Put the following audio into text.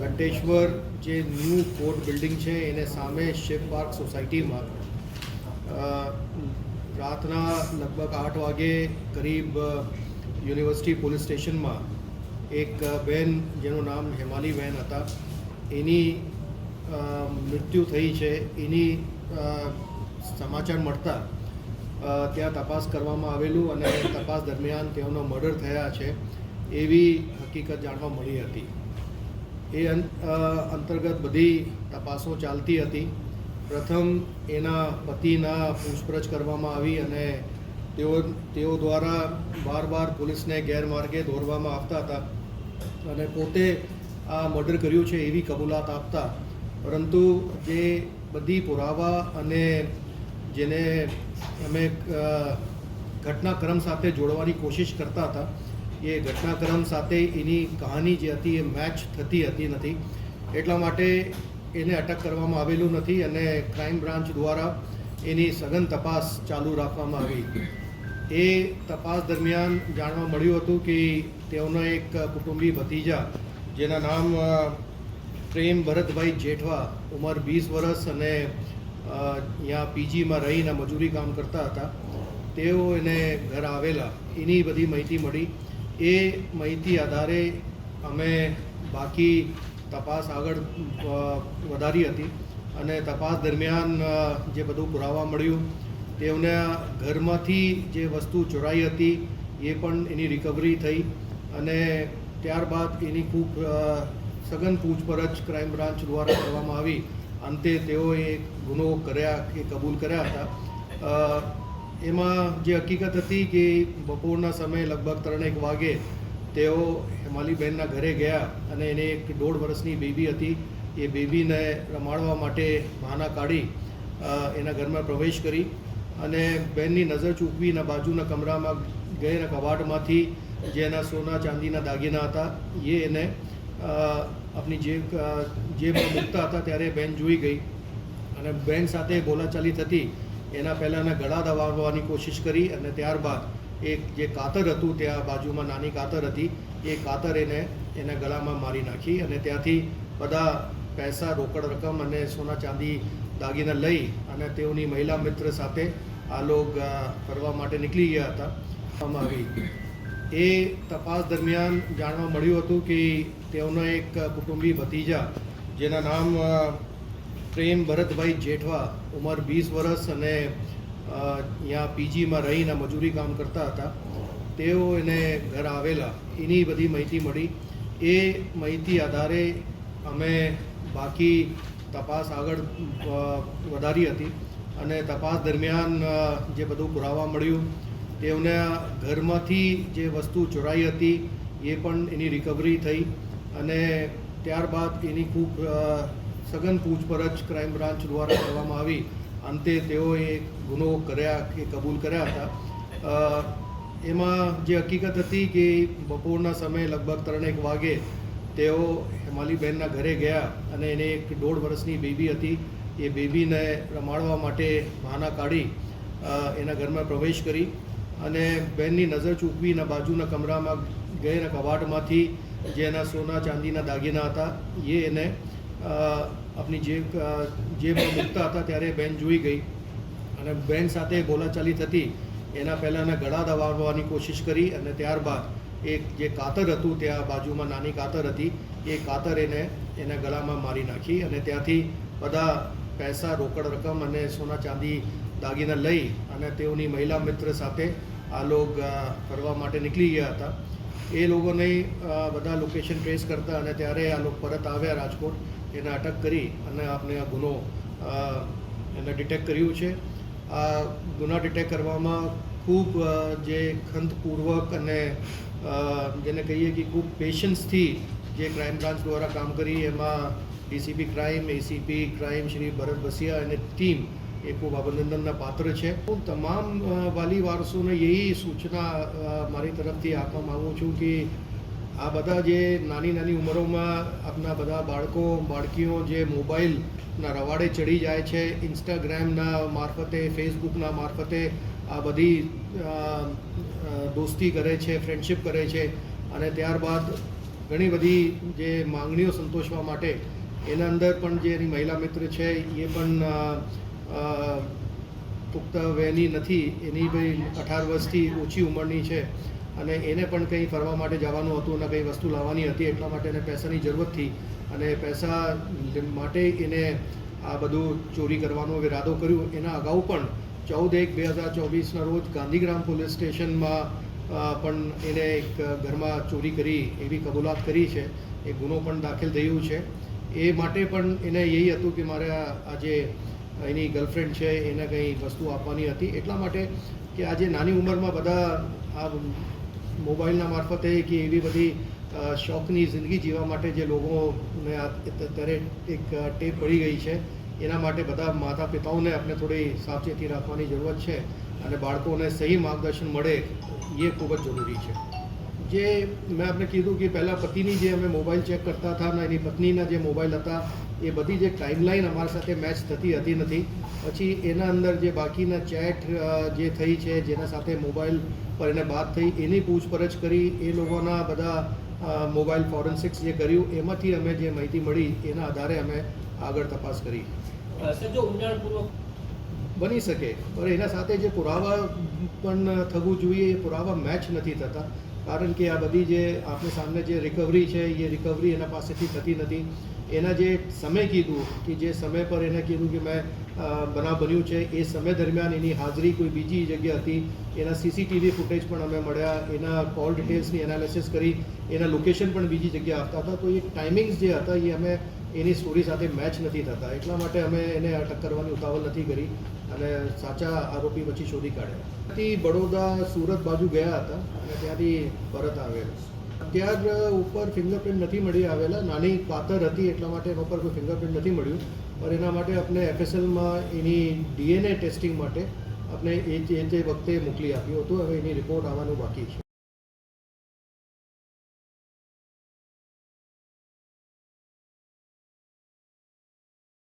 ઘંટેશ્વર જે new court building છે, એને સામે શિવ પાર્ક સોસાયટીમાં રાતના લગભગ આઠ વાગે કરીબ યુનિવર્સિટી પોલીસ સ્ટેશનમાં એક બેન જેનું નામ હેમાલી બેન હતા, એની મૃત્યુ થઈ છે, એની સમાચાર મળતા ત્યાં તપાસ કરવામાં આવેલું અને તપાસ દરમિયાન તેઓનો મર્ડર થયા છે, એવી હકીકત જાણવા મળી હતી. એ અંતર્ગત બધી તપાસો ચાલતી હતી. પ્રથમ એના પતિના પૂછપરછ કરવામાં આવી અને તેઓ તેઓ દ્વારા બાર બાર પોલીસને ગેરમાર્ગે દોરવામાં આવતા હતા અને પોતે આ મર્ડર કર્યું છે એવી કબૂલાત આપતા. પરંતુ જે બધી પુરાવા અને જેને અમે ઘટનાક્રમ સાથે જોડવાની કોશિશ કરતા હતા એ ઘટનાક્રમ સાથે એની કહાની જે હતી એ મેચ થતી હતી નથી. એટલા માટે એને અટક કરવામાં આવેલું નથી અને ક્રાઇમ બ્રાન્ચ દ્વારા એની સઘન તપાસ ચાલુ રાખવામાં આવી. એ તપાસ દરમિયાન જાણવા મળ્યું હતું કે તેઓનો એક કુટુંબી ભતીજા જેના નામ પ્રેમ ભરતભાઈ જેઠવા, ઉંમર વીસ વર્ષ અને અહીંયા પીજીમાં રહીને મજૂરી કામ કરતા હતા. તેઓ એને ઘર આવેલા. એની બધી માહિતી મળી. એ માહિતી આધારે અમે બાકી તપાસ આગળ વધારી હતી અને તપાસ દરમિયાન જે બધું પુરાવા મળ્યું, તેઓના ઘરમાંથી જે વસ્તુ ચોરાઈ હતી, એ પણ એની રિકવરી થઈ અને ત્યારબાદ એની ખૂબ સઘન પૂછપરછ ક્રાઇમ બ્રાન્ચ દ્વારા કરવામાં આવી. અંતે તેઓએ ગુનો કર્યા કે કબૂલ કર્યા હતા. એમાં જે હકીકત હતી કે બપોરના સમયે લગભગ ત્રણેક વાગે તેઓ હેમાલીબહેનના ઘરે ગયા અને એને એક દોઢ વર્ષની બેબી હતી. એ બેબીને રમાડવા માટે બહાના કાઢી એના ઘરમાં પ્રવેશ કરી અને બેનની નજર ચૂકવીને બાજુના કમરામાં ગયેલા કબાટમાંથી જેના સોના ચાંદીના દાગીના હતા એ એને આપણી અ, જેબમાં મૂકતા હતા ત્યારે બેન જોઈ ગઈ અને બેન સાથે બોલાચાલી થતી એના પહેલાં એના ગળા દબાવવાની કોશિશ કરી અને ત્યારબાદ એક જે કાતર હતું ત્યાં બાજુમાં નાની કાતર હતી, એ કાતર એને એના ગળામાં મારી નાખી અને ત્યાંથી બધા પૈસા, રોકડ રકમ અને સોના ચાંદી દાગીના લઈ અને તેઓની મહિલા મિત્ર સાથે આ લોક ફરવા માટે નીકળી ગયા હતા. આવી એ તપાસ દરમિયાન જાણવા મળ્યું હતું કે તેઓનો એક કુટુંબી ભતીજા જેના નામ પ્રેમ ભરતભાઈ જેઠવા ઉંમર વીસ વર્ષ અને અહીંયા પીજીમાં રહીને મજૂરી કામ કરતા હતા. તેઓ એને ઘર આવેલા. એની બધી માહિતી મળી. એ માહિતી આધારે અમે બાકી તપાસ આગળ વધારી હતી અને તપાસ દરમિયાન જે બધું પુરાવા મળ્યું, તેઓને ઘરમાંથી જે વસ્તુ ચોરાઈ હતી, એ પણ એની રિકવરી થઈ અને ત્યારબાદ એની ખૂબ સઘન પૂછપરછ ક્રાઇમ બ્રાન્ચ દ્વારા કરવામાં આવી. અંતે તેઓએ ગુનો કર્યા કે કબૂલ કર્યા હતા. એમાં જે હકીકત હતી કે બપોરના સમયે લગભગ ત્રણેક વાગે તેઓ હેમાલીબહેનના ઘરે ગયા અને એને એક દોઢ વર્ષની બેબી હતી. એ બેબીને રમાડવા માટે બહાના કાઢી એના ઘરમાં પ્રવેશ કરી અને બહેનની નજર ચૂકવીને બાજુના કમરામાં ગયેલા કબાટમાંથી જેના સોના ચાંદીના દાગીના હતા, એ એને અ, જે જેબ જેબમાં મૂકતા હતા ત્યારે બેન જોઈ ગઈ અને બેન સાથે બોલાચાલી થતી. એના પહેલાં એના ગળા દબાવવાની કોશિશ કરી અને ત્યારબાદ એક જે કાતર હતું ત્યાં બાજુમાં નાની કાતર હતી એ કાતર એને એના ગળામાં મારી નાખી અને ત્યાંથી બધા પૈસા રોકડ રકમ અને સોના ચાંદી દાગીના લઈ અને તેઓની મહિલા મિત્ર સાથે આ લોક ફરવા માટે નીકળી ગયા હતા. એ લોકોને બધા લોકેશન ટ્રેસ કરતા અને ત્યારે આ લોકો પરત આવ્યા રાજકોટ. એને અટક કરી અને આપણે આ ગુનો એને ડિટેક્ટ કર્યું છે. આ ગુના ડિટેક્ટ કરવામાં ખૂબ જે ખંતપૂર્વક અને જેને કહીએ કે ખૂબ પેશન્સથી જે ક્રાઇમ બ્રાન્ચ દ્વારા કામ કરી, એમાં DCP crime ACP crime Shri Bharat Basiya અને ટીમ એ ખૂબ અભિનંદનના પાત્ર છે. હું તમામ વાલી વારસોને એ સૂચના મારી તરફથી આપવા માગું છું કે આ બધા જે નાની નાની ઉંમરોમાં આપણા બધા બાળકો, બાળકીઓ જે મોબાઈલના રવાડે ચડી જાય છે, ઇન્સ્ટાગ્રામના મારફતે, ફેસબુકના મારફતે આ બધી દોસ્તી કરે છે, ફ્રેન્ડશિપ કરે છે અને ત્યારબાદ ઘણી બધી જે માંગણીઓ સંતોષવા માટે એના અંદર પણ જે એની મહિલા મિત્ર છે, એ પણ પુખ્ત વયની નથી, એની ભાઈ અઢાર વર્ષથી ઓછી ઉંમરની છે. અને એને પણ કંઈ ફરવા માટે જવાનું હતું અને કંઈ વસ્તુ લાવવાની હતી એટલા માટે એને પૈસાની જરૂરત થઈ અને પૈસા માટે એને આ બધું ચોરી કરવાનો ઇરાદો કર્યો. એના અગાઉ પણ ચૌદ એક બે હજાર ચોવીસના રોજ ગાંધીગ્રામ પોલીસ સ્ટેશનમાં પણ એને એક ઘરમાં ચોરી કરી એવી કબૂલાત કરી છે. એ ગુનો પણ દાખલ થયું છે. એ માટે પણ એને એ હતું કે મારે આ આ એની ગર્લફ્રેન્ડ છે એને કંઈ વસ્તુ આપવાની હતી. એટલા માટે કે આજે નાની ઉંમરમાં બધા આ મોબાઈલના મારફતે કે એવી બધી શોખની જિંદગી જીવવા માટે જે લોકોને અત્યારે એક ટેપ પડી ગઈ છે, એના માટે બધા માતા પિતાઓને આપણે થોડી સાવચેતી રાખવાની જરૂરત છે અને બાળકોને સહી માર્ગદર્શન મળે એ ખૂબ જ જરૂરી છે. જે મેં આપને કીધું કે પહેલાં પતિની જે અમે મોબાઈલ ચેક કરતા હતા અને એની પત્નીના જે મોબાઈલ હતા, એ બધી જે ટાઈમલાઈન અમારા સાથે મેચ થતી હતી નથી. પછી એના અંદર જે બાકીના ચેટ જે થઈ છે, જેના સાથે મોબાઈલ પર એને વાત થઈ એની પૂછપરછ કરી એ લોકોના બધા મોબાઈલ ફોરેન્સિક્સ જે કર્યું એમાંથી અમે જે માહિતી મળી એના આધારે અમે આગળ તપાસ કરી. બની શકે પણ એના સાથે જે પુરાવા પણ થવું જોઈએ એ પુરાવા મેચ નથી થતા. કારણ કે આ બધી જે આપણે સામે જે રિકવરી છે, એ રિકવરી એના પાસેથી થતી નથી. એના જે સમય કીધું કે જે સમય પર એને કીધું કે મેં બનાવ બન્યું છે, એ સમય દરમિયાન એની હાજરી કોઈ બીજી જગ્યા હતી. એના સીસીટીવી ફૂટેજ પણ અમે મળ્યા, એના કોલ ડિટેલ્સની એનાલિસિસ કરી, એના લોકેશન પણ બીજી જગ્યાએ આપતા હતા. તો એ ટાઈમિંગ્સ જે હતા, એ અમે એની સ્ટોરી સાથે મેચ નથી થતા. એટલા માટે અમે એને અટક કરવાની ઉતાવળ નથી કરી. અને સાચા આરોપી પછી શોધી કાઢ્યા. ત્યાંથી બડોદા સુરત બાજુ ગયા હતા અને ત્યાંથી પરત આવેલા. ત્યાર ઉપર ફિંગરપ્રિન્ટ નથી મળી આવેલા. નાની પાતર હતી એટલા માટે એના ઉપર કોઈ ફિંગરપ્રિન્ટ નથી મળ્યું. પણ એના માટે આપણે એફએસએલમાં એની ડીએનએ ટેસ્ટિંગ માટે આપણે એ જે વખતે મોકલી આપ્યું હતું, હવે એની રિપોર્ટ આવવાનું બાકી છે.